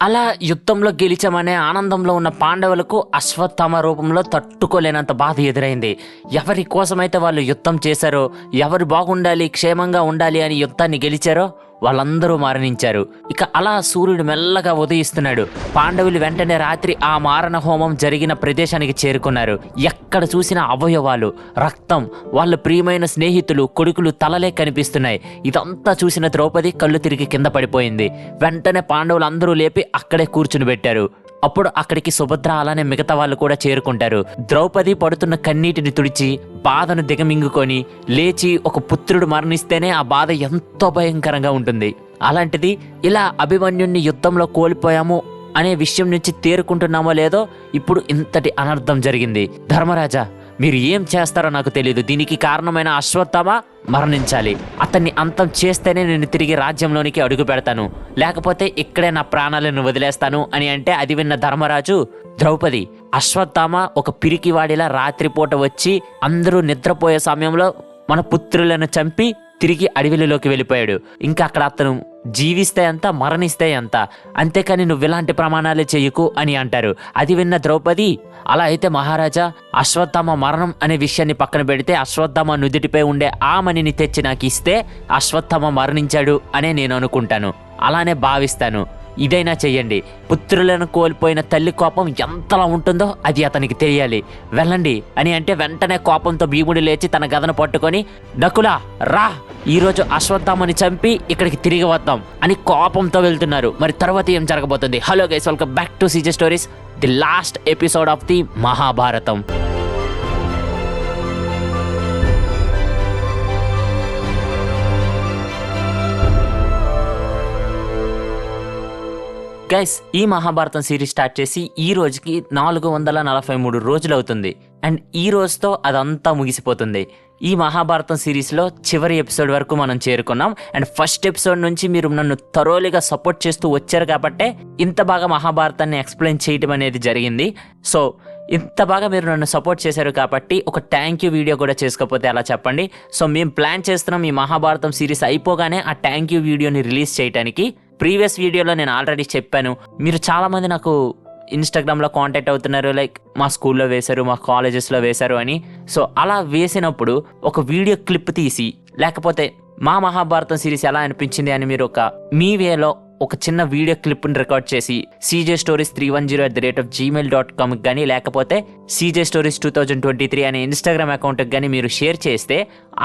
అలా యుద్ధంలో గెలిచామనే ఆనందంలో ఉన్న పాండవులకు అశ్వత్థామ రూపంలో తట్టుకోలేనంత బాధ ఎదురైంది. ఎవరి కోసమైతే వాళ్ళు యుద్ధం చేశారో ఎవరు బాగుండాలి క్షేమంగా ఉండాలి అని యుద్ధాన్ని గెలిచారో వాళ్ళందరూ మరణించారు. ఇక అలా సూర్యుడు మెల్లగా ఉదయిస్తున్నాడు. పాండవులు వెంటనే రాత్రి ఆ మారణ హోమం జరిగిన ప్రదేశానికి చేరుకున్నారు. ఎక్కడ చూసిన అవయవాలు రక్తం వాళ్ళ ప్రియమైన స్నేహితులు కొడుకులు తలలే కనిపిస్తున్నాయి. ఇదంతా చూసిన ద్రౌపది కళ్ళు తిరిగి కింద పడిపోయింది. వెంటనే పాండవులు అందరూ లేపి అక్కడే కూర్చుని పెట్టారు. అప్పుడు అక్కడికి సుభద్ర అలానే మిగతా వాళ్ళు కూడా చేరుకుంటారు. ద్రౌపది పడుతున్న కన్నీటిని తుడిచి బాధను దిగమింగుకొని లేచి ఒక పుత్రుడు మరణిస్తేనే ఆ బాధ ఎంతో భయంకరంగా ఉంటుంది. అలాంటిది ఇలా అభిమన్యుణ్ణి యుద్ధంలో కోల్పోయాము అనే విషయం నుంచి తేరుకుంటున్నామో లేదో ఇప్పుడు ఇంతటి అనర్థం జరిగింది. ధర్మరాజా మీరు ఏం చేస్తారో నాకు తెలియదు దీనికి కారణమైన అశ్వత్థమా మరణించాలి. అతన్ని అంతం చేస్తేనే నేను తిరిగి రాజ్యంలోనికి అడుగు పెడతాను. లేకపోతే ఇక్కడే నా ప్రాణాలను వదిలేస్తాను అని అంటే అది విన్న ధర్మరాజు ద్రౌపది అశ్వత్థామ ఒక పిరికివాడిలా రాత్రిపూట వచ్చి అందరూ నిద్రపోయే సమయంలో మన పుత్రులను చంపి తిరిగి అడవిలోకి వెళ్ళిపోయాడు. ఇంకా అక్కడ అతను జీవిస్తే ఎంత మరణిస్తే ఎంత అంతేకాని నువ్వు ఇలాంటి ప్రమాణాలే చెయ్యకు అని అంటారు. అది విన్న ద్రౌపది అలా అయితే మహారాజా అశ్వత్థామ మరణం అనే విషయాన్ని పక్కన పెడితే అశ్వత్థామ నుదుటిపై ఉండే ఆ మణిని తెచ్చి నాకు ఇస్తే అశ్వత్థామ మరణించాడు అనే నేను అనుకుంటాను. అలానే భావిస్తాను. ఇదైనా చెయ్యండి. పుత్రులను కోల్పోయిన తల్లి కోపం ఎంతలా ఉంటుందో అది అతనికి తెలియాలి. వెళ్ళండి. అని అంటే వెంటనే కోపంతో భీముడు లేచి తన గదను పట్టుకొని నకులా రా. ఈరోజు అశ్వత్థామని చంపి ఇక్కడికి తిరిగి వద్దాం అని కోపంతో వెళ్తున్నారు. మరి తర్వాత ఏం జరగబోతుంది? Hello guys welcome back to CJ stories the last episode of the Mahabharatam guys ఈ మహాభారతం సిరీస్ స్టార్ట్ చేసి ఈ రోజుకి నాలుగు వందల నలభై మూడు రోజులు అవుతుంది. అండ్ ఈ రోజుతో అదంతా ముగిసిపోతుంది. ఈ మహాభారతం సిరీస్లో చివరి ఎపిసోడ్ వరకు మనం చేరుకున్నాం. అండ్ ఫస్ట్ ఎపిసోడ్ నుంచి మీరు నన్ను తరోలిగా సపోర్ట్ చేస్తూ వచ్చారు కాబట్టే ఇంత బాగా మహాభారతాన్ని ఎక్స్ప్లెయిన్ చేయడం అనేది జరిగింది. సో ఇంత బాగా మీరు నన్ను సపోర్ట్ చేశారు కాబట్టి ఒక థ్యాంక్ యూ వీడియో కూడా చేసుకోకపోతే అలా చెప్పండి. సో మేము ప్లాన్ చేస్తున్నాం ఈ మహాభారతం సిరీస్ అయిపోగానే ఆ థ్యాంక్ యూ వీడియోని రిలీజ్ చేయడానికి ప్రీవియస్ వీడియోలో నేను ఆల్రెడీ చెప్పాను. మీరు చాలామంది నాకు ఇన్స్టాగ్రామ్లో కాంటాక్ట్ అవుతున్నారు లైక్ మా స్కూల్లో వేశారు మా కాలేజెస్లో వేశారు అని. సో అలా వేసినప్పుడు ఒక వీడియో క్లిప్ తీసి లేకపోతే మా మహాభారతం సిరీస్ ఎలా అనిపించింది అని మీరు ఒక మీ వేలో ఒక చిన్న వీడియో క్లిప్ని రికార్డ్ చేసి CJ stories three one zero at the rate of Gmail dot కామ్కి కానీ లేకపోతే CJ stories two thousand twenty three అనే ఇన్స్టాగ్రామ్ అకౌంట్కి కానీ మీరు షేర్ చేస్తే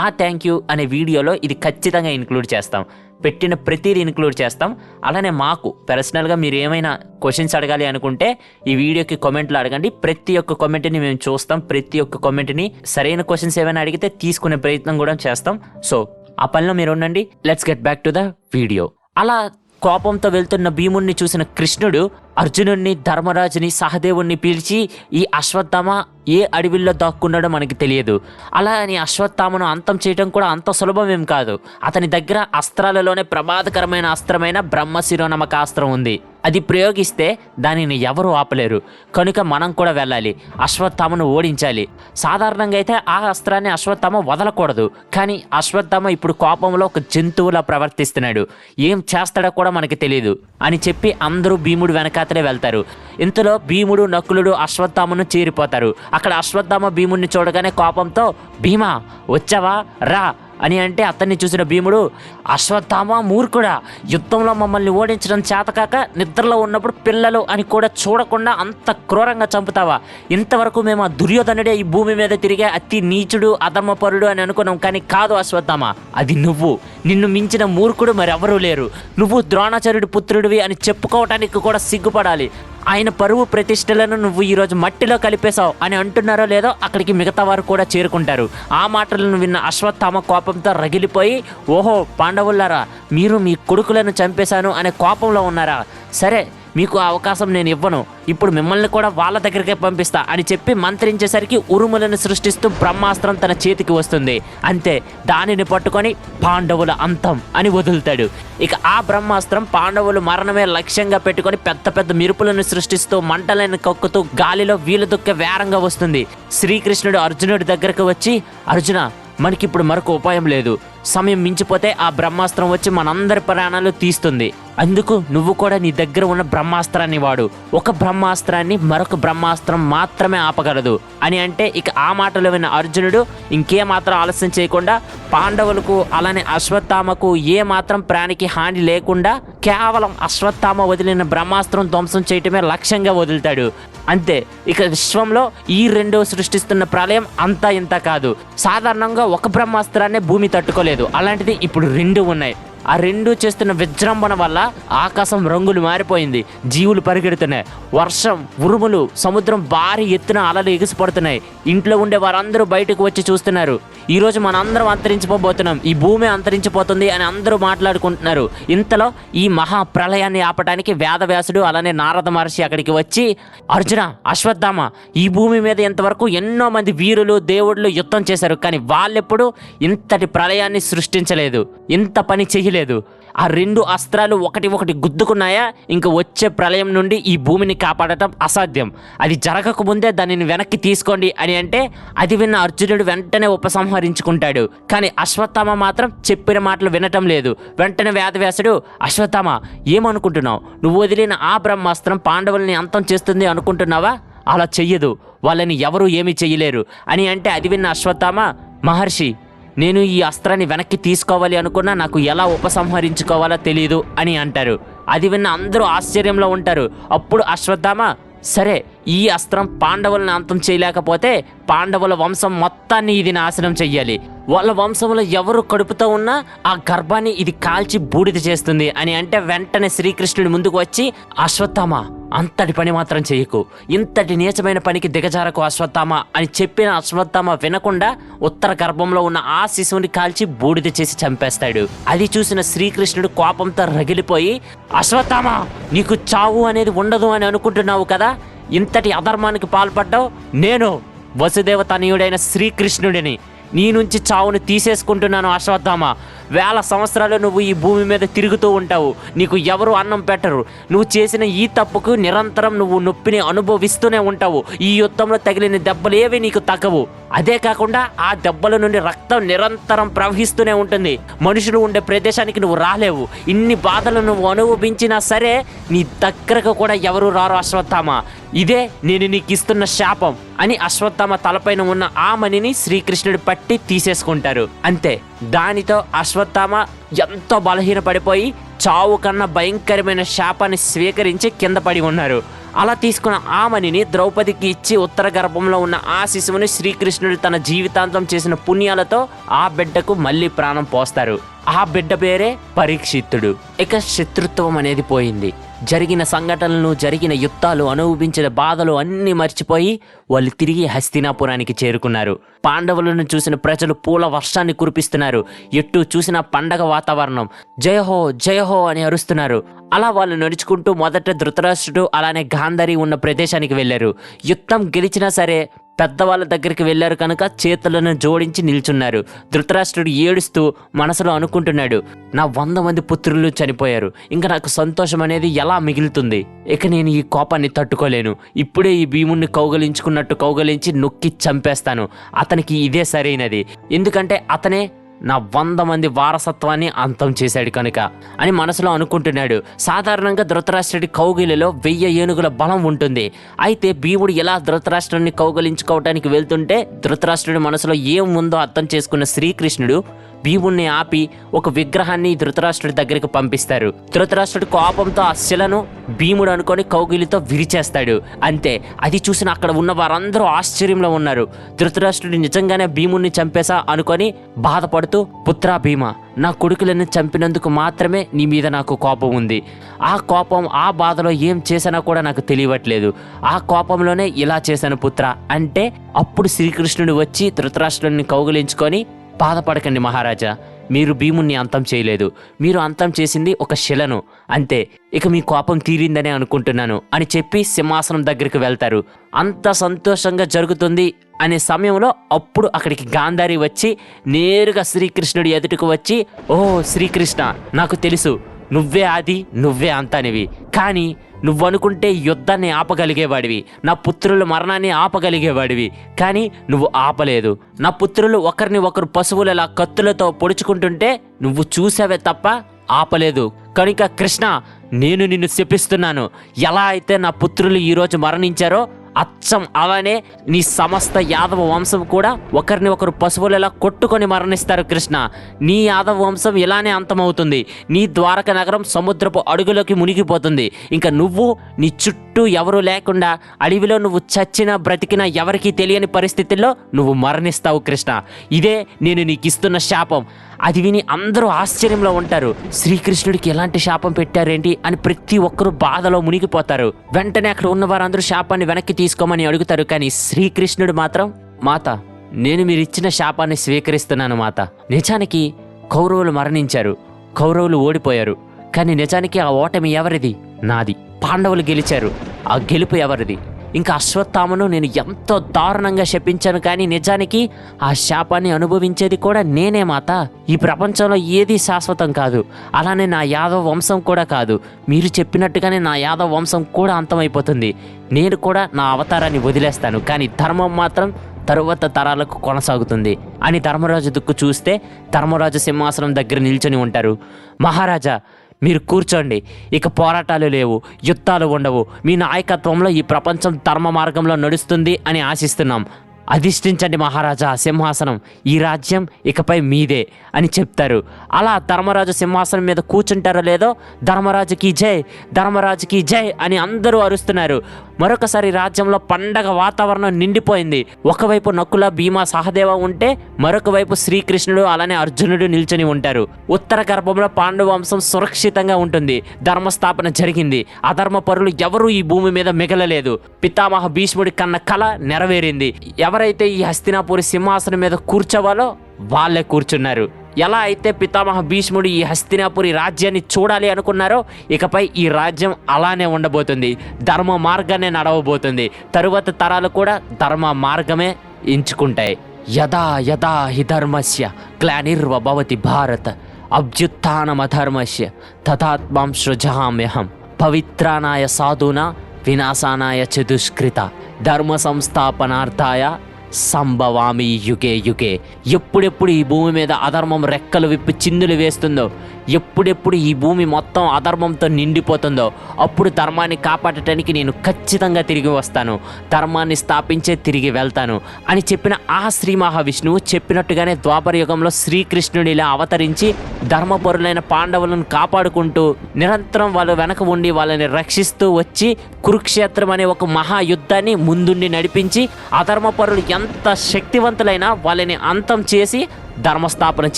ఆ థ్యాంక్ యూ అనే వీడియోలో ఇది ఖచ్చితంగా ఇంక్లూడ్ చేస్తాం. పెట్టిన ప్రతిదీ ఇంక్లూడ్ చేస్తాం. అలానే మాకు పర్సనల్గా మీరు ఏమైనా క్వశ్చన్స్ అడగాలి అనుకుంటే ఈ వీడియోకి కామెంట్లు అడగండి. ప్రతి ఒక్క కామెంట్ని మేము చూస్తాం. ప్రతి ఒక్క కామెంట్ని సరైన క్వశ్చన్స్ ఏమైనా అడిగితే తీసుకునే ప్రయత్నం కూడా చేస్తాం. సో ఆ పనిలో మీరు ఉండండి. Let's get back to the video అలా కోపంతో వెళ్తున్న భీముణ్ణి చూసిన కృష్ణుడు అర్జునుడిని ధర్మరాజుని సహదేవుణ్ణి పిలిచి ఈ అశ్వత్థామ ఏ అడవిలో దాక్కున్నాడో మనకి తెలియదు. అలా అని అశ్వత్థామను అంతం చేయడం కూడా అంత సులభం ఏం కాదు. అతని దగ్గర అస్త్రాలలోనే ప్రమాదకరమైన అస్త్రమైన బ్రహ్మశిరోనమక అస్త్రం ఉంది. అది ప్రయోగిస్తే దానిని ఎవరు ఆపలేరు. కనుక మనం కూడా వెళ్ళాలి. అశ్వత్థామను ఓడించాలి. సాధారణంగా అయితే ఆ అస్త్రాన్ని అశ్వత్థామ వదలకూడదు. కానీ అశ్వత్థామ ఇప్పుడు కోపంలో ఒక జంతువులా ప్రవర్తిస్తున్నాడు. ఏం చేస్తాడో కూడా మనకి తెలియదు అని చెప్పి అందరూ భీముడు వెనకాతలే వెళ్తారు. ఇంతలో భీముడు నకులుడు అశ్వత్థామను చేరిపోతారు. అక్కడ అశ్వత్థామ భీముడిని చూడగానే కోపంతో భీమా వచ్చావా? రా. అని అంటే అతన్ని చూసిన భీముడు అశ్వత్థామ మూర్ఖుడా యుద్ధంలో మమ్మల్ని ఓడించడం చేతకాక నిద్రలో ఉన్నప్పుడు పిల్లలు అని కూడా చూడకుండా అంత క్రూరంగా చంపుతావా? ఇంతవరకు మేము ఆ దుర్యోధనుడే ఈ భూమి మీద తిరిగే అతి నీచుడు అధర్మపరుడు అని అనుకున్నాం కానీ కాదు అశ్వత్థామ. అది నువ్వు. నిన్ను మించిన మూర్ఖుడు మరెవరూ లేరు. నువ్వు ద్రోణాచార్యుడి పుత్రుడివి అని చెప్పుకోవటానికి కూడా సిగ్గుపడాలి. ఆయన పరువు ప్రతిష్టలను నువ్వు ఈరోజు మట్టిలో కలిపేశావు అని అంటున్నారో లేదో అక్కడికి మిగతా వారు కూడా చేరుకుంటారు. ఆ మాటలను విన్న అశ్వత్థామ కోపంతో రగిలిపోయి ఓహో పాండవులారా మీరు మీ కొడుకులను చంపేశాను అనే కోపంలో ఉన్నారా? సరే మీకు ఆ అవకాశం నేను ఇవ్వను. ఇప్పుడు మిమ్మల్ని కూడా వాళ్ళ దగ్గరికే పంపిస్తా అని చెప్పి మంత్రించేసరికి ఉరుములను సృష్టిస్తూ బ్రహ్మాస్త్రం తన చేతికి వస్తుంది. అంతే దానిని పట్టుకొని పాండవుల అంతం అని వదులుతాడు. ఇక ఆ బ్రహ్మాస్త్రం పాండవులు మరణమే లక్ష్యంగా పెట్టుకొని పెద్ద పెద్ద మెరుపులను సృష్టిస్తూ మంటలను కక్కుతూ గాలిలో వీలు దుక్క వేరంగా వస్తుంది. శ్రీకృష్ణుడు అర్జునుడి దగ్గరకు వచ్చి అర్జున మనకిప్పుడు మరొక ఉపాయం లేదు. సమయం మించిపోతే ఆ బ్రహ్మాస్త్రం వచ్చి మనందరి ప్రాణాలు తీస్తుంది. అందుకు నువ్వు కూడా నీ దగ్గర ఉన్న బ్రహ్మాస్త్రాన్ని వాడు. ఒక బ్రహ్మాస్త్రాన్ని మరొక బ్రహ్మాస్త్రం మాత్రమే ఆపగలదు. అని అంటే ఇక ఆ మాటలు విన్న అర్జునుడు ఇంకే మాత్రం ఆలస్యం చేయకుండా పాండవులకు అలానే అశ్వత్థామకు ఏ మాత్రం ప్రాణికి హాని లేకుండా కేవలం అశ్వత్థామ వదిలిన బ్రహ్మాస్త్రం ధ్వంసం చేయటమే లక్ష్యంగా వదులుతాడు. అంతే. ఇక విశ్వంలో ఈ రెండో సృష్టిస్తున్న ప్రళయం అంతా ఇంత కాదు. సాధారణంగా ఒక బ్రహ్మాస్త్రాన్ని భూమి తట్టుకోలేదు. అలాంటిది ఇప్పుడు రెండు ఉన్నాయి. ఆ రెండు చేస్తున్న విజృంభణ వల్ల ఆకాశం రంగులు మారిపోయింది. జీవులు పరిగెడుతున్నాయి. వర్షం ఉరుములు సముద్రం భారీ ఎత్తున అలలు ఎగిసిపడుతున్నాయి. ఇంట్లో ఉండే వారందరూ బయటకు వచ్చి చూస్తున్నారు. ఈ రోజు మనందరం అంతరించిపోబోతున్నాం. ఈ భూమి అంతరించిపోతుంది అని అందరూ మాట్లాడుకుంటున్నారు. ఇంతలో ఈ మహా ప్రళయాన్ని ఆపడానికి వేదవ్యాసుడు అలానే నారద మహర్షి అక్కడికి వచ్చి అర్జున అశ్వత్థామ ఈ భూమి మీద ఇంతవరకు ఎన్నో మంది వీరులు దేవుళ్ళు యుద్ధం చేశారు. కానీ వాళ్ళెప్పుడు ఇంతటి ప్రళయాన్ని సృష్టించలేదు. ఇంత పని లేదు ఆ రెండు అస్త్రాలు ఒకటి ఒకటి గుద్దుకున్నాయా? ఇంక వచ్చే ప్రళయం నుండి ఈ భూమిని కాపాడటం అసాధ్యం. అది జరగకముందే దానిని వెనక్కి తీసుకోండి అని అంటే అది విన్న అర్జునుడు వెంటనే ఉపసంహరించుకుంటాడు. కానీ అశ్వత్థామ మాత్రం చెప్పిన మాటలు వినటం లేదు. వెంటనే వేదవ్యాసుడు అశ్వత్థామ ఏమనుకుంటున్నావు? నువ్వు వదిలిన ఆ బ్రహ్మాస్త్రం పాండవుల్ని అంతం చేస్తుంది అనుకుంటున్నావా? అలా చెయ్యదు. వాళ్ళని ఎవరూ ఏమీ చెయ్యలేరు. అని అంటే అది విన్న అశ్వత్థామ మహర్షి నేను ఈ అస్త్రాన్ని వెనక్కి తీసుకోవాలి అనుకున్నా నాకు ఎలా ఉపసంహరించుకోవాలో తెలియదు అని అంటారు. అది విన్న అందరూ ఆశ్చర్యంలో ఉంటారు. అప్పుడు అశ్వత్థామ సరే ఈ అస్త్రం పాండవులను అంతం చేయలేకపోతే పాండవుల వంశం మొత్తాన్ని ఇది నాశనం చెయ్యాలి. వాళ్ళ వంశంలో ఎవరు కడుపుతో ఉన్నా ఆ గర్భాన్ని ఇది కాల్చి బూడిద చేస్తుంది అని అంటే వెంటనే శ్రీకృష్ణుడి ముందుకు వచ్చి అశ్వత్థామ అంతటి పని మాత్రం చేయకు. ఇంతటి నీచమైన పనికి దిగజారకు అశ్వత్థామ అని చెప్పిన అశ్వత్థామ వినకుండా ఉత్తర గర్భంలో ఉన్న ఆ శిశువుని కాల్చి బూడిద చేసి చంపేస్తాడు. అది చూసిన శ్రీకృష్ణుడు కోపంతో రగిలిపోయి అశ్వత్థామ నీకు చావు అనేది ఉండదు అని అనుకుంటున్నావు కదా? ఇంతటి అధర్మానికి పాల్పడ్డావు? నేను వసుదేవ తనయుడైన శ్రీకృష్ణుడిని నీ నుంచి చావును తీసేసుకుంటున్నాను అశ్వత్థామ. వేల సంవత్సరాలు నువ్వు ఈ భూమి మీద తిరుగుతూ ఉంటావు. నీకు ఎవరు అన్నం పెట్టరు. నువ్వు చేసిన ఈ తప్పుకు నిరంతరం నువ్వు నొప్పిని అనుభవిస్తూనే ఉంటావు. ఈ యుద్ధంలో తగిలిన దెబ్బలు ఏవి నీకు తగ్గవు. అదే కాకుండా ఆ దెబ్బల నుండి రక్తం నిరంతరం ప్రవహిస్తూనే ఉంటుంది. మనుషులు ఉండే ప్రదేశానికి నువ్వు రాలేవు. ఇన్ని బాధలు నువ్వు అనుభవించినా సరే నీ దగ్గరకు కూడా ఎవరు రారు అశ్వత్థామ. ఇదే నేను నీకు ఇస్తున్న శాపం అని అశ్వత్థామ తలపైన ఉన్న ఆ మణిని శ్రీకృష్ణుడు పట్టి తీసేసుకుంటారు. అంతే. దానితో అశ్వత్థామ ఎంతో బలహీనపడిపోయి చావు కన్నా భయంకరమైన శాపాన్ని స్వీకరించి కింద పడి ఉన్నారు. అలా తీసుకున్న ఆ మణిని ద్రౌపదికి ఇచ్చి ఉత్తర గర్భంలో ఉన్న ఆ శిశువుని శ్రీకృష్ణుడు తన జీవితాంతం చేసిన పుణ్యాలతో ఆ బిడ్డకు మళ్ళీ ప్రాణం పోస్తారు. ఆ బిడ్డ పేరే పరీక్షిత్తుడు. ఇక శత్రుత్వం అనేది పోయింది. జరిగిన సంఘటనలు జరిగిన యుద్ధాలు అనుభవించిన బాధలు అన్నీ మర్చిపోయి వాళ్ళు తిరిగి హస్తినాపురానికి చేరుకున్నారు. పాండవులను చూసిన ప్రజలు పూల వర్షాన్ని కురిపిస్తున్నారు. ఎటు చూసిన పండగ వాతావరణం. జయహో జయహో అని అరుస్తున్నారు. అలా వాళ్ళు నడుచుకుంటూ మొదట ధృతరాష్ట్రుడు అలానే గాంధారి ఉన్న ప్రదేశానికి వెళ్ళారు. యుద్ధం గెలిచినా సరే పెద్దవాళ్ళ దగ్గరికి వెళ్ళారు కనుక చేతులను జోడించి నిల్చున్నారు. ధృతరాష్ట్రుడు ఏడుస్తూ మనసులో అనుకుంటున్నాడు నా వంద మంది పుత్రులు చనిపోయారు. ఇంకా నాకు సంతోషం అనేది ఎలా మిగులుతుంది? ఇక నేను ఈ కోపాన్ని తట్టుకోలేను. ఇప్పుడే ఈ భీముణ్ణి కౌగలించుకున్నట్టు కౌగలించి నొక్కి చంపేస్తాను. అతనికి ఇదే సరైనది. ఎందుకంటే అతనే నా వంద మంది వారసత్వాన్ని అంతం చేశాడు కనుక అని మనసులో అనుకుంటున్నాడు. సాధారణంగా ధృతరాష్ట్రుడి కౌగిలిలో వెయ్యి ఏనుగుల బలం ఉంటుంది. అయితే భీముడు ఎలా ధృతరాష్ట్రుడిని కౌగలించుకోవడానికి వెళ్తుంటే ధృతరాష్ట్రుడి మనసులో ఏం ఉందో అర్థం చేసుకున్న శ్రీకృష్ణుడు భీముణ్ణి ఆపి ఒక విగ్రహాన్ని ధృతరాష్ట్రుడి దగ్గరికి పంపిస్తారు. ధృతరాష్ట్రుడి కోపంతో ఆ శిలను భీముడు అనుకొని కౌగిలితో విరిచేస్తాడు. అంతే అది చూసిన అక్కడ ఉన్న వారందరూ ఆశ్చర్యంలో ఉన్నారు. ధృతరాష్ట్రుడు నిజంగానే భీముణ్ణి చంపేశా అనుకొని బాధపడుతూ పుత్రా భీమ నా కొడుకులను చంపినందుకు మాత్రమే నీ మీద నాకు కోపం ఉంది. ఆ కోపం ఆ బాధలో ఏం చేసినా కూడా నాకు తెలియట్లేదు. ఆ కోపంలోనే ఇలా చేశాను పుత్ర. అంటే అప్పుడు శ్రీకృష్ణుడు వచ్చి ధృతరాష్ట్రుడిని కౌగిలించుకొని బాధపడకండి మహారాజా. మీరు భీముణ్ణి అంతం చేయలేదు. మీరు అంతం చేసింది ఒక శిలను. అంతే ఇక మీ కోపం తీరిందనే అనుకుంటున్నాను అని చెప్పి సింహాసనం దగ్గరికి వెళ్తారు. అంత సంతోషంగా జరుగుతుంది అనే సమయంలో అప్పుడు అక్కడికి గాంధారి వచ్చి నేరుగా శ్రీకృష్ణుడి ఎదుటికి వచ్చి ఓ శ్రీకృష్ణ నాకు తెలుసు నువ్వే ఆది నువ్వే అంతానివి. కానీ నువ్వు అనుకుంటే యుద్ధాన్ని ఆపగలిగేవాడివి. నా పుత్రుల మరణాన్ని ఆపగలిగేవాడివి. కానీ నువ్వు ఆపలేదు. నా పుత్రులు ఒకరిని ఒకరు పశువులలా కత్తులతో పొడుచుకుంటుంటే నువ్వు చూసావే తప్ప ఆపలేదు. కనుక కృష్ణ నేను నిన్ను శపిస్తున్నాను. ఎలా అయితే నా పుత్రులు ఈరోజు మరణించారో అచ్చం అలానే నీ సమస్త యాదవ వంశం కూడా ఒకరిని ఒకరు పశువులలా కొట్టుకొని మరణిస్తారు కృష్ణ. నీ యాదవ వంశం ఇలానే అంతమవుతుంది. నీ ద్వారక నగరం సముద్రపు అడుగులోకి మునిగిపోతుంది. ఇంకా నువ్వు నీ చుట్టూ చుట్టూ ఎవరు లేకుండా అడవిలో నువ్వు చచ్చినా బ్రతికినా ఎవరికీ తెలియని పరిస్థితుల్లో నువ్వు మరణిస్తావు కృష్ణ. ఇదే నేను నీకు ఇస్తున్న శాపం. అది విని అందరూ ఆశ్చర్యంలో ఉంటారు. శ్రీకృష్ణుడికి ఎలాంటి శాపం పెట్టారేంటి అని ప్రతి ఒక్కరూ బాధలో మునిగిపోతారు. వెంటనే అక్కడ ఉన్న వారందరూ శాపాన్ని వెనక్కి తీసుకోమని అడుగుతారు. కానీ శ్రీకృష్ణుడు మాత్రం మాత నేను మీరు ఇచ్చిన శాపాన్ని స్వీకరిస్తున్నాను మాత. నిజానికి కౌరవులు మరణించారు. కౌరవులు ఓడిపోయారు. కానీ నిజానికి ఆ ఓటమి ఎవరిది? నాది. పాండవులు గెలిచారు. ఆ గెలుపు ఎవరిది? ఇంకా అశ్వత్థామను నేను ఎంతో దారుణంగా శపించాను కానీ నిజానికి ఆ శాపాన్ని అనుభవించేది కూడా నేనే మాత. ఈ ప్రపంచంలో ఏది శాశ్వతం కాదు. అలానే నా యాదవ వంశం కూడా కాదు. మీరు చెప్పినట్టుగానే నా యాదవ వంశం కూడా అంతమైపోతుంది. నేను కూడా నా అవతారాన్ని వదిలేస్తాను కానీ ధర్మం మాత్రం తరువాత తరాలకు కొనసాగుతుంది. అని ధర్మరాజు దుక్కు చూస్తే ధర్మరాజు సింహాసనం దగ్గర నిల్చొని ఉంటారు. మహారాజా మీరు కూర్చోండి. ఇక పోరాటాలు లేవు యుద్ధాలు ఉండవు. మీ నాయకత్వంలో ఈ ప్రపంచం ధర్మ మార్గంలో నడుస్తుంది అని ఆశిస్తున్నాం. అధిష్ఠించండి మహారాజా సింహాసనం. ఈ రాజ్యం ఇకపై మీదే అని చెప్తారు. అలా ధర్మరాజు సింహాసనం మీద కూర్చుంటారో లేదో ధర్మరాజుకి జై ధర్మరాజుకి జై అని అందరూ అరుస్తున్నారు. మరొకసారి రాజ్యంలో పండగ వాతావరణం నిండిపోయింది. ఒకవైపు నకుల భీమా సహదేవ ఉంటే మరొక వైపు శ్రీకృష్ణుడు అలానే అర్జునుడు నిల్చొని ఉంటారు. ఉత్తర గర్భంలో పాండు వంశం సురక్షితంగా ఉంటుంది. ధర్మస్థాపన జరిగింది. అధర్మ పరులు ఎవరూ ఈ భూమి మీద మిగలలేదు. పితామహ భీష్ముడి కన్న కళ నెరవేరింది. ఎవరైతే ఈ హస్తినాపురి సింహాసనం మీద కూర్చోవాలో వాళ్ళే కూర్చున్నారు. ఎలా అయితే పితామహ భీష్ముడు ఈ హస్తినాపురి రాజ్యాన్ని చూడాలి అనుకున్నారో ఇకపై ఈ రాజ్యం అలానే ఉండబోతుంది. ధర్మ మార్గాన్ని నడవబోతుంది. తరువాత తరాలు కూడా ధర్మ మార్గమే ఎంచుకుంటాయి. యదా యదా హి ధర్మస్య గ్లానిర్వ భవతి భారత అభ్యుత్నమధర్మస్య తథాత్మాం సృజహామ్యహం పవిత్రానాయ సాధునా వినాశానాయ చతుష్కృత ధర్మ సంస్థాపనార్థాయ సంభవామి యుగే యుగే. ఎప్పుడెప్పుడు ఈ భూమి మీద అధర్మం రెక్కలు విప్పి చిందులు వేస్తుందో ఎప్పుడెప్పుడు ఈ భూమి మొత్తం అధర్మంతో నిండిపోతుందో అప్పుడు ధర్మాన్ని కాపాడటానికి నేను ఖచ్చితంగా తిరిగి వస్తాను ధర్మాన్ని స్థాపించే తిరిగి వెళ్తాను అని చెప్పిన ఆ శ్రీ మహావిష్ణువు చెప్పినట్టుగానే ద్వాపర యుగంలో శ్రీకృష్ణుడు ఇలా అవతరించి ధర్మపరులైన పాండవులను కాపాడుకుంటూ నిరంతరం వాళ్ళు వెనక ఉండి వాళ్ళని రక్షిస్తూ వచ్చి కురుక్షేత్రం అనే ఒక మహాయుద్ధాన్ని ముందుండి నడిపించి అధర్మపరులు ఎంత శక్తివంతులైనా వాళ్ళని అంతం చేసి ధర్మస్థాపన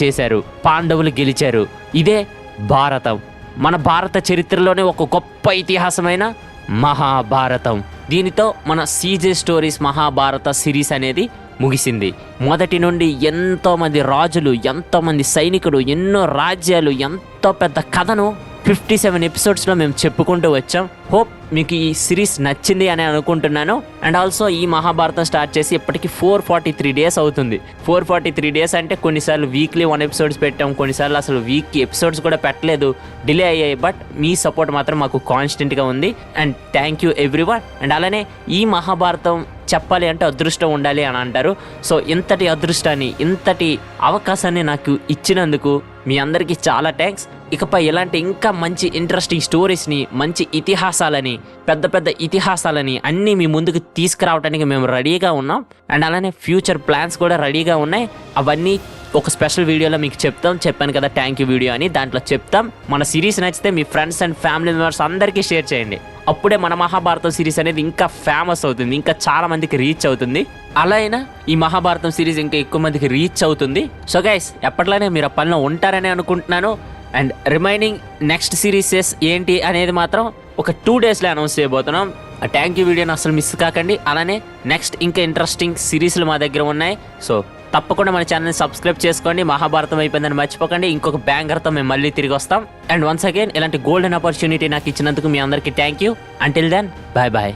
చేశారు. పాండవులు గెలిచారు. ఇదే భారతం. మన భారత చరిత్రలోనే ఒక గొప్ప ఇతిహాసమైన మహాభారతం. దీనితో మన సీజే స్టోరీస్ మహాభారత సిరీస్ అనేది ముగిసింది. మొదటి నుండి ఎంతోమంది రాజులు ఎంతోమంది సైనికులు ఎన్నో రాజ్యాలు ఎంతో పెద్ద కథను ఫిఫ్టీ సెవెన్ ఎపిసోడ్స్లో మేము చెప్పుకుంటూ వచ్చాం. హోప్ మీకు ఈ సిరీస్ నచ్చింది అని అనుకుంటున్నాను. అండ్ ఆల్సో ఈ మహాభారతం స్టార్ట్ చేసి ఇప్పటికి ఫోర్ ఫార్టీ త్రీ డేస్ అవుతుంది. ఫోర్ ఫార్టీ త్రీ డేస్ అంటే కొన్నిసార్లు వీక్లీ వన్ ఎపిసోడ్స్ పెట్టాం కొన్నిసార్లు అసలు వీక్ ఎపిసోడ్స్ కూడా పెట్టలేదు. డిలే అయ్యాయి బట్ మీ సపోర్ట్ మాత్రం మాకు కాన్స్టెంట్గా ఉంది. And thank you everyone and అలానే ఈ మహాభారతం చెప్పాలి అంటే అదృష్టం ఉండాలి అని అంటారు. సో ఇంతటి అదృష్టాన్ని ఇంతటి అవకాశాన్ని నాకు ఇచ్చినందుకు మీ అందరికీ చాలా థ్యాంక్స్ ఇకపై ఇలాంటి ఇంకా మంచి ఇంట్రెస్టింగ్ స్టోరీస్ని మంచి ఇతిహాసాలని పెద్ద పెద్ద ఇతిహాసాలని అన్నీ మీ ముందుకు తీసుకురావడానికి మేము రెడీగా ఉన్నాం. అండ్ అలానే ఫ్యూచర్ ప్లాన్స్ కూడా రెడీగా ఉన్నాయి. అవన్నీ ఒక స్పెషల్ వీడియోలో మీకు చెప్తాం. చెప్పాను కదా థ్యాంక్ యూ వీడియో అని. దాంట్లో చెప్తాం. మన సిరీస్ నచ్చితే మీ ఫ్రెండ్స్ అండ్ ఫ్యామిలీ మెంబర్స్ అందరికీ షేర్ చేయండి. అప్పుడే మన మహాభారతం సిరీస్ అనేది ఇంకా ఫేమస్ అవుతుంది. ఇంకా చాలా మందికి రీచ్ అవుతుంది. అలా అయినా ఈ మహాభారతం సిరీస్ ఇంకా ఎక్కువ మందికి రీచ్ అవుతుంది. సో గైస్ ఎప్పట్లానే మీరు ఆ పనిలో ఉంటారని అనుకుంటున్నాను. అండ్ రిమైనింగ్ నెక్స్ట్ సిరీసెస్ ఏంటి అనేది మాత్రం ఒక టూ డేస్లో అనౌన్స్ చేయబోతున్నాం. ఆ థ్యాంక్ యూ వీడియోని అసలు మిస్ కాకండి. అలానే నెక్స్ట్ ఇంకా ఇంట్రెస్టింగ్ సిరీస్లు మా దగ్గర ఉన్నాయి. సో తప్పకుండా మన ఛానల్ని సబ్స్క్రైబ్ చేసుకోండి. మహాభారతం అయిపోయిందని మర్చిపోకండి. ఇంకొక బ్యాంగర్తో మేము మళ్ళీ తిరిగి వస్తాం. అండ్ వన్స్ అగైన్ ఇలాంటి గోల్డెన్ ఆపర్చునిటీ నాకు ఇచ్చినందుకు మీ అందరికీ thank you until then bye bye